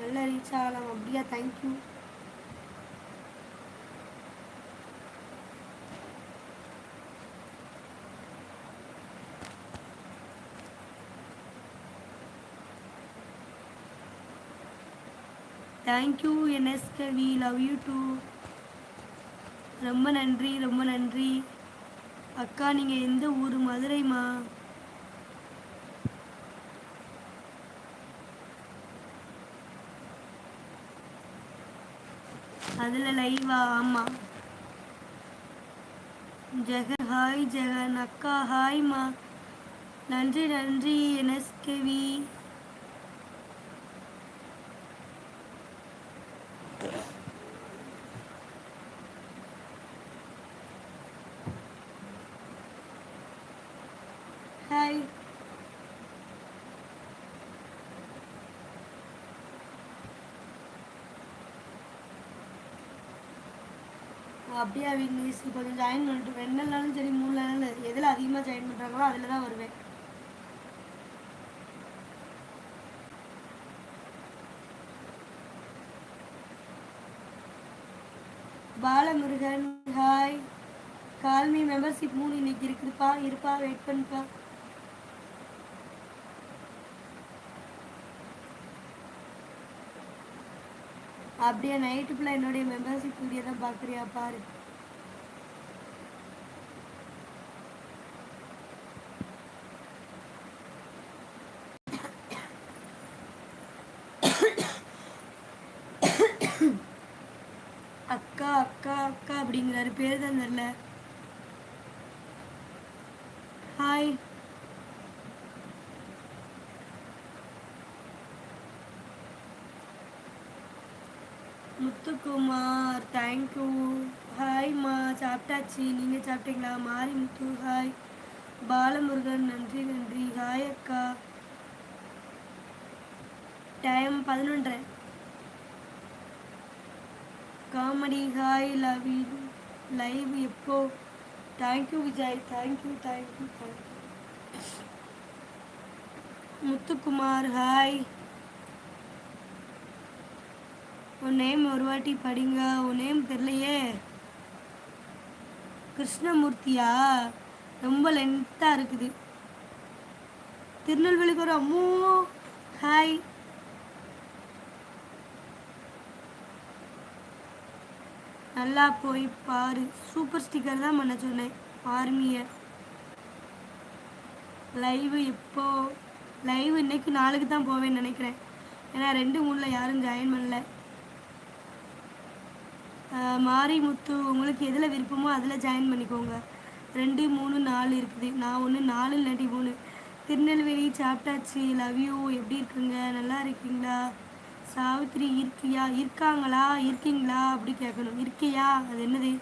நல்லா ரீச் ஆகலாம். அப்படியா? தேங்க்யூ தேங்க்யூ என்எஸ்கவி லவ் யூ டூ ரொம்ப நன்றி ரொம்ப நன்றி. அக்கா நீங்கள் எந்த ஊர்? மதுரைமா அதில் லைவா ஆமாம் ஜெகன் ஹாய் ஜெகன் அக்கா ஹாய்மா நன்றி நன்றி எனஸ்கவி ஹாய். அப்படியே விக்னேஷ் கொஞ்சம் ஜாயின் பண்ணிட்டு ரெண்டு நாளும் சரி மூணு நாள் எதில் அதிகமாக ஜாயின் பண்ணுறாங்களோ அதில் தான் வருவேன். பாலமுருகன் ஹாய் கால்மி மெம்பர்ஷிப் மூணு இன்னைக்கு இருக்குதுப்பா. இருப்பா வெயிட் பண்ணுப்பா. அப்படியே நைட்டு ஃபுல்லாக என்னுடைய மெம்பர்ஷிப் வீடியோ தான் பார்க்குறியா? பாரு. அக்கா அக்கா அக்கா அப்படிங்கிறாரு. பேர் தான் தெரில. ஹாய் முத்துக்குமார் தேங்க்யூ ஹாய்மா சாப்பிட்டாச்சு நீங்கள் சாப்பிட்டீங்களா மாரி முத்து ஹாய் பாலமுருகன் நன்றி நன்றி ஹாய் அக்கா டைம் பதினொன்றரை காமெடி ஹாய் லவ் லைவ் எப்போ thank you Vijay thank you thank you thank you Muthukumar hi உன் நேம் ஒரு வாட்டி படிங்க. உன் நேம் தெரியலையே. கிருஷ்ணமூர்த்தியா? ரொம்ப லென்த்தாக இருக்குது. திருநெல்வேலிக்கு ஒரு அம்மோ ஹாய் நல்லா போய் பாரு. சூப்பர் ஸ்டிக்கர் தான் பண்ண சொன்னேன். ஆர்மியை லைவ் எப்போ? லைவ் இன்னைக்கு நாளைக்கு தான் போவேன்னு நினைக்கிறேன். ஏன்னா ரெண்டு மூணில் யாரும் ஜாயின் பண்ணல. மாரிமுத்து உங்களுக்கு எதில் விருப்பமோ அதில் ஜாயின் பண்ணிக்கோங்க. ரெண்டு மூணு நாலு இருக்குது. நான் ஒன்று நாலு இல்லாட்டி மூணு. திருநெல்வேலி சாப்பிட்டாச்சு. லவ் யூ எப்படி இருக்குங்க? நல்லா இருக்கீங்களா? சாவித்திரி இருக்கியா? இருக்காங்களா? இருக்கீங்களா? அப்படி கேட்கணும். இருக்கியா? அது என்னது?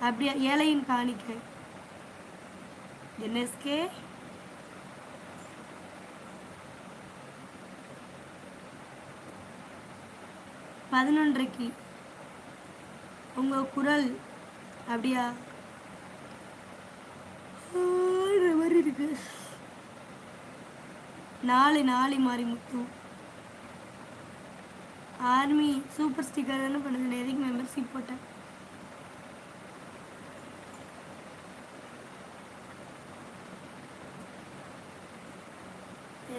அப்படியா? ஏழையின் காணிக்கை. என்எஸ்கே பதினொன்றைக்கு உங்கள் குரல் அப்படியா? மாதிரி இருக்கு. நாலு நாலு மாறி முத்து. ஆர்மி சூப்பர் ஸ்டிக்கர் என்ன பண்ணுது. எதுக்கு மெம்பர்ஷிப் போட்டேன்?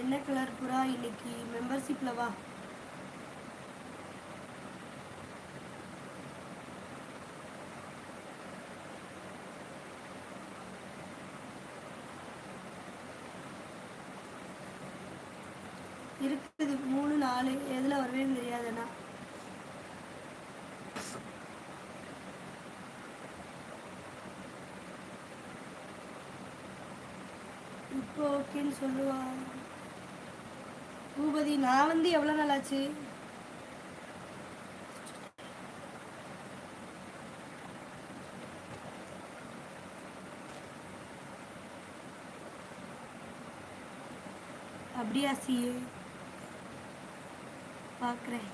என்ன கலர் புறா இன்னைக்கு? மெம்பர்ஷிப்பில் வா. இருக்குது. மூணு நாலு எதில் வருவேன்னு தெரியாதுண்ணா. இப்போ ஓகேன்னு சொல்லுவா. பூபதி நான் வந்து எவ்வளோ நாள் ஆச்சு? அப்படியா சிஏ பார்க்குறேன்.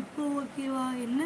இப்போ ஓகேவா என்ன